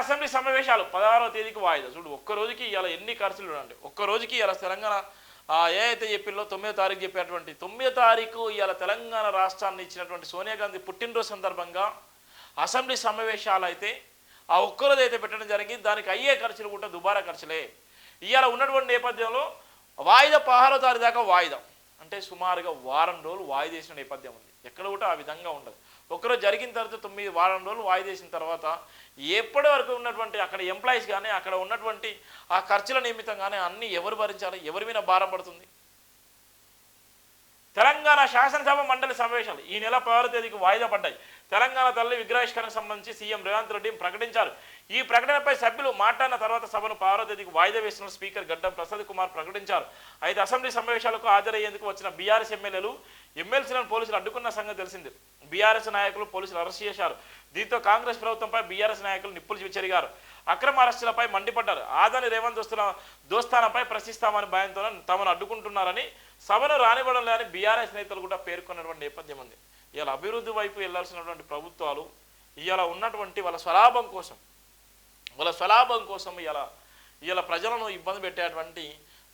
Assembly సమావేశాలు పదహారవ తేదీకి వాయిదా. చూడు ఒక్క రోజుకి ఇలా ఎన్ని ఖర్చులు ఉండండి. ఒక్క రోజుకి ఇలా తెలంగాణ ఏ అయితే చెప్పిందో తొమ్మిదో తారీఖు చెప్పినటువంటి తొమ్మిదో తారీఖు ఇవాళ తెలంగాణ రాష్ట్రాన్ని ఇచ్చినటువంటి సోనియా గాంధీ పుట్టినరోజు సందర్భంగా అసెంబ్లీ సమావేశాలు అయితే ఆ ఒక్కరోజు అయితే పెట్టడం జరిగింది. దానికి అయ్యే ఖర్చులు కూడా దుబారా ఖర్చులే. ఇవాళ ఉన్నటువంటి నేపథ్యంలో వాయిదా పదహారో తారీఖు దాకా వాయిదా. అంటే సుమారుగా వారం రోజులు వాయిదా నేపథ్యం ఉంది. ఎక్కడ కూడా ఆ విధంగా ఉండదు. ఒకరోజు జరిగిన తర్వాత తొమ్మిది వారం రోజులు వాయిదా తర్వాత ఎప్పటి వరకు ఉన్నటువంటి అక్కడ ఎంప్లాయీస్ కానీ అక్కడ ఉన్నటువంటి ఆ ఖర్చుల నిమిత్తం కానీ అన్ని ఎవరు భరించాలి? ఎవరి మీద భారం పడుతుంది? తెలంగాణ శాసనసభ మండలి సమావేశాలు ఈ నెల పదహారు తేదీకి వాయిదా పడ్డాయి. తెలంగాణ తల్లి విగ్రహావిష్కరణకు సంబంధించి సీఎం రేవంత్ రెడ్డి ప్రకటించారు. ఈ ప్రకటనపై సభ్యులు మాట్లాడిన తర్వాత సభను పదహారో తేదీకి వాయిదా వేసిన స్పీకర్ గడ్డం ప్రసాద్ కుమార్ ప్రకటించారు. అయితే అసెంబ్లీ సమావేశాలకు హాజరయ్యేందుకు వచ్చిన బీఆర్ఎస్ ఎమ్మెల్యేలు ఎమ్మెల్సీలను పోలీసులు అడ్డుకున్న సంగతి తెలిసింది. బీఆర్ఎస్ నాయకులు పోలీసులు అరెస్ట్ చేశారు. దీంతో కాంగ్రెస్ ప్రభుత్వంపై బీఆర్ఎస్ నాయకులు నిప్పులు చెరిగారు అక్రమ అరెస్టులపై మండిపడ్డారు. ఆదాని రేవంత్ దోస్తుల దోస్తానంపై ప్రశ్నిస్తామని భయంతో తమను అడ్డుకుంటున్నారని సభను రానివ్వడం లేదని బీఆర్ఎస్ నేతలు కూడా పేర్కొన్నటువంటి నేపథ్యం ఉంది. ఇవాళ అభివృద్ధి వైపు వెళ్ళాల్సినటువంటి ప్రభుత్వాలు ఇవాళ ఉన్నటువంటి వాళ్ళ స్వలాభం కోసం వాళ్ళ స్వలాభం కోసం ఇలా ఇలా ప్రజలను ఇబ్బంది పెట్టేటువంటి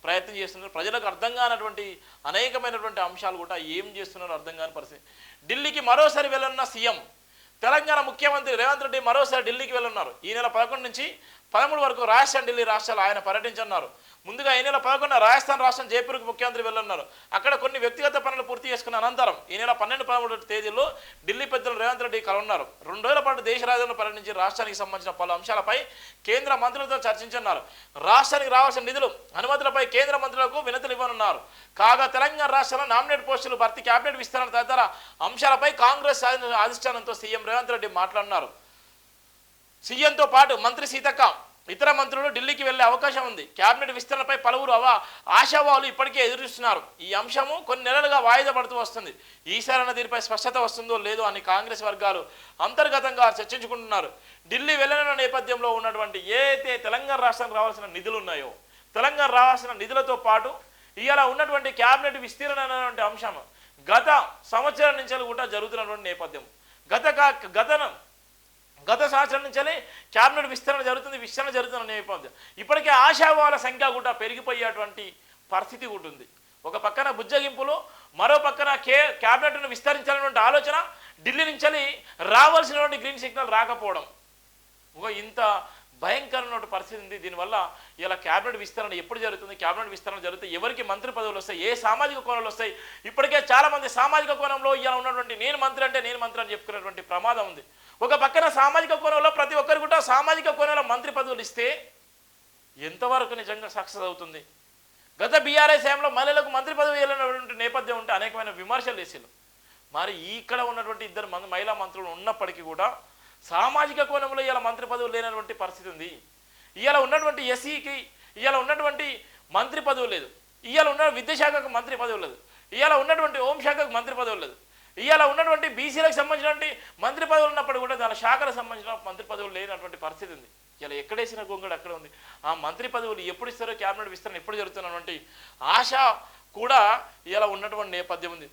ప్రయత్నం చేస్తున్నారు. ప్రజలకు అర్థం కానటువంటి అనేకమైనటువంటి అంశాలు కూడా ఏం చేస్తున్నారో అర్థం కాని పరిస్థితి. ఢిల్లీకి మరోసారి వెళ్ళనున్న సీఎం తెలంగాణ ముఖ్యమంత్రి రేవంత్ రెడ్డి మరోసారి ఢిల్లీకి వెళ్ళున్నారు ఈ నెల పదకొండు నుంచి పదమూడు వరకు రాజస్థాన్ ఢిల్లీ రాష్ట్రాలు ఆయన పర్యటించన్నారు ముందుగా ఈ నెల పదకొండు రాజస్థాన్ రాష్ట్రం జైపూర్కి ముఖ్యమంత్రి వెళ్ళున్నారు అక్కడ కొన్ని వ్యక్తిగత పనులు పూర్తి చేసుకున్న అనంతరం ఈ నెల పన్నెండు పదమూడు తేదీలో ఢిల్లీ పెద్దలు రేవంత్ రెడ్డి కలున్నారు. రెండు రోజుల పాటు దేశ రాజధానిలో పర్యటించి రాష్ట్రానికి సంబంధించిన పలు అంశాలపై కేంద్ర మంత్రులతో చర్చించనున్నారు. రాష్ట్రానికి రావాల్సిన నిధులు అనుమతులపై కేంద్ర మంత్రులకు వినతులు ఇవ్వనున్నారు. కాగా తెలంగాణ రాష్ట్రంలో నామినేట్ పోస్టులు భర్తీ క్యాబినెట్ విస్తరణ తదితర అంశాలపై కాంగ్రెస్ అధిష్టానంతో సీఎం రేవంత్ రెడ్డి మాట్లాడినారు సీఎంతో పాటు మంత్రి సీతక్క ఇతర మంత్రులు ఢిల్లీకి వెళ్ళే అవకాశం ఉంది. కేబినెట్ విస్తరణపై పలువురు అవ ఆశావాలు ఇప్పటికే ఎదురుస్తున్నారు ఈ అంశము కొన్ని నెలలుగా వాయిదా పడుతూ వస్తుంది. ఈసారైన దీనిపై స్పష్టత వస్తుందో లేదో అని కాంగ్రెస్ వర్గాలు అంతర్గతంగా చర్చించుకుంటున్నారు. ఢిల్లీ వెళ్ళనున్న నేపథ్యంలో ఉన్నటువంటి ఏదైతే తెలంగాణ రాష్ట్రానికి రావాల్సిన నిధులు ఉన్నాయో తెలంగాణ రావాల్సిన నిధులతో పాటు ఇవాళ ఉన్నటువంటి కేబినెట్ విస్తీర్ణ అనేటువంటి అంశం గత సంవత్సరం నుంచి కూడా జరుగుతున్నటువంటి నేపథ్యం. గత గతనం గత సంవత్సరం నుంచి క్యాబినెట్ విస్తరణ జరుగుతుంది విస్తరణ జరుగుతున్న నేపథ్యం ఇప్పటికే ఆశావాల సంఖ్య కూడా పెరిగిపోయేటువంటి పరిస్థితి ఉంటుంది ఒక పక్కన బుజ్జగింపులు మరో పక్కన కే క్యాబినెట్ను విస్తరించాలన్నటువంటి ఆలోచన ఢిల్లీ నుంచి రావాల్సినటువంటి గ్రీన్ సిగ్నల్ రాకపోవడం. ఒక ఇంత భయంకరమైన పరిస్థితి ఉంది. దీనివల్ల ఇలా క్యాబినెట్ విస్తరణ ఎప్పుడు జరుగుతుంది? క్యాబినెట్ విస్తరణ జరిగితే ఎవరికి మంత్రి పదవులు వస్తాయి? ఏ సామాజిక కోణాలు వస్తాయి? ఇప్పటికే చాలామంది సామాజిక కోణంలో ఇలా ఉన్నటువంటి నేను మంత్రి అంటే నేను మంత్రి అని చెప్పుకునేటువంటి ప్రమాదం ఉంది. ఒక పక్కన సామాజిక కోణంలో ప్రతి ఒక్కరు కూడా సామాజిక కోణంలో మంత్రి పదవులు ఇస్తే ఎంతవరకు నిజంగా సక్సెస్ అవుతుంది? గత బీఆర్ఎస్ హయాంలో మహిళలకు మంత్రి పదవి వెళ్ళినటువంటి నేపథ్యం ఉంటే అనేకమైన విమర్శలు వేసారు మరి ఇక్కడ ఉన్నటువంటి ఇద్దరు మంది మహిళా మంత్రులు ఉన్నప్పటికీ కూడా సామాజిక కోణంలో ఇలా మంత్రి పదవులు లేనటువంటి పరిస్థితి ఉంది. ఇవాళ ఉన్నటువంటి ఎస్సీకి ఇవాళ ఉన్నటువంటి మంత్రి పదవి లేదు. ఇవాళ ఉన్న విద్యాశాఖకు మంత్రి పదవి లేదు. ఇవాళ ఉన్నటువంటి హోంశాఖకు మంత్రి పదవి లేదు. ఇవాళ ఉన్నటువంటి బీసీలకు సంబంధించినటువంటి మంత్రి పదవులు ఉన్నప్పుడు కూడా దాని శాఖలకు సంబంధించిన మంత్రి పదవులు లేనటువంటి పరిస్థితి ఉంది. ఇలా ఎక్కడేసిన గొంగడు అక్కడ ఉంది. ఆ మంత్రి పదవులు ఎప్పుడు ఇస్తారో క్యాబినెట్ విస్తరణ ఎప్పుడు జరుగుతున్నటువంటి ఆశ కూడా ఇలా ఉన్నటువంటి నేపథ్యం ఉంది.